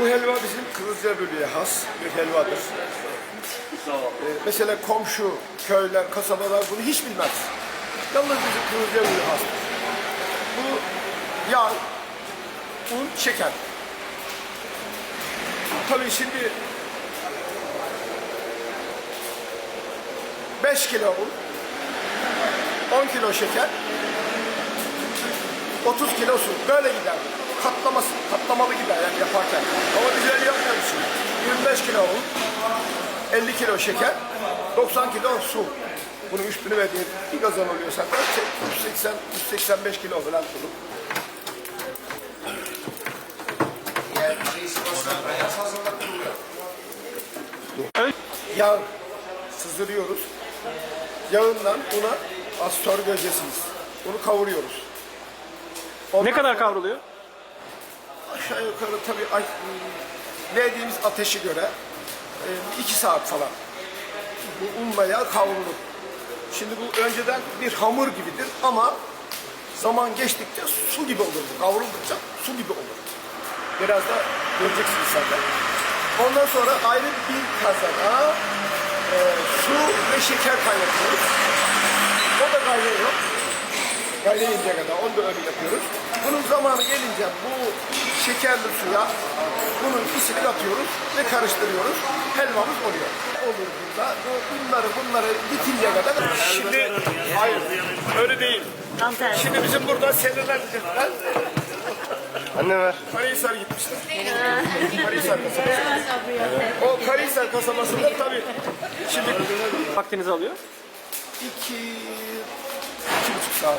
Bu helva bizim Kızılcahamam'a has bir helvadır. Ee, mesela komşu köyler, kasabalar bunu hiç bilmez. Yalnız bizim Kızılcahamam'a has. Bu yağ, un, şeker. Tabii şimdi 5 kilo un, 10 kilo şeker, 30 kilo su. Böyle gider. Katlaması, katlamalı gider yani yaparken. Ama biz öyle yapmıyoruz şimdi. 25 kilo un, 50 kilo şeker, 90 kilo su. Bunun üstünü verdiğin bir gazan oluyor zaten. 180, 185 kilo falan bunu. Yağ sızdırıyoruz. Yağından una astör göreceksiniz. Bunu kavuruyoruz. Ne kadar kavruluyor? Aşağı yukarı tabii ay- verdiğimiz ateşe göre e, iki saat falan bu unla yağ kavrulur. Şimdi bu önceden bir hamur gibidir ama zaman geçtikçe su gibi olur. Kavruldukça su gibi olur. Biraz da göreceksiniz zaten. Ondan sonra ayrı bir kazana e, su ve şeker kaynatıyoruz. O da kaynıyor. Kaynayınca kadar onu da öyle yapıyoruz. Bunun zamanı gelince bu şekerli suya bunun isini atıyoruz ve karıştırıyoruz. Helvamız oluyor. Olur burada. Bu bunları bunları bitinceye kadar. Şimdi hayır öyle değil. Tam tersi. Şimdi bizim burada seneler gittiler. Anne ver. Karahisar gitmişler. Karahisar kasabası. O Karahisar kasabasında tabii şimdi Vaktinizi alıyor. iki, iki buçuk saat.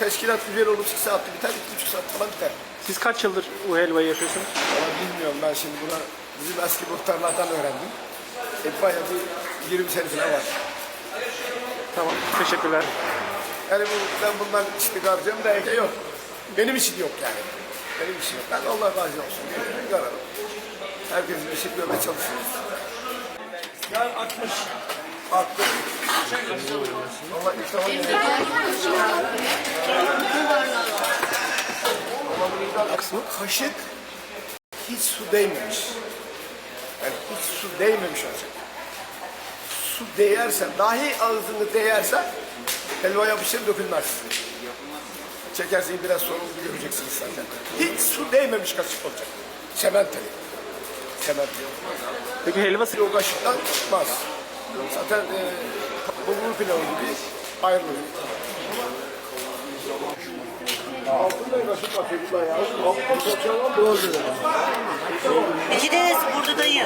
Teşkilat güzel olur, iki saatte biter, iki buçuk saat falan biter. Siz kaç yıldır bu helvayı yapıyorsunuz? Ama bilmiyorum ben şimdi buna bizim eski muhtarlardan öğrendim. E, bayağı bir 20 sene falan var. Tamam. Teşekkürler. Yani bu, ben bundan istikarcım belki yok. Benim için yok yani. Benim için yok. Ben Allah razı olsun. Bir kararım. Herkesin işi görmeye çalışıyoruz. Yani 60. Arttı. Allah ilk zaman kısmı kaşık hiç su değmemiş. Yani hiç su değmemiş olacak. Su değerse, dahi ağzını değerse helva yapışır dökülmez. Çekersin biraz sonra göreceksiniz zaten. Hiç su değmemiş kaşık olacak. Sementeli. Sementeli. Peki helva O kaşıktan çıkmaz. Zaten e, pilavı gibi ayrılıyor. Altında kaşık atıyor burada ya. Altında Doğru dedim. Peki de burada dayı.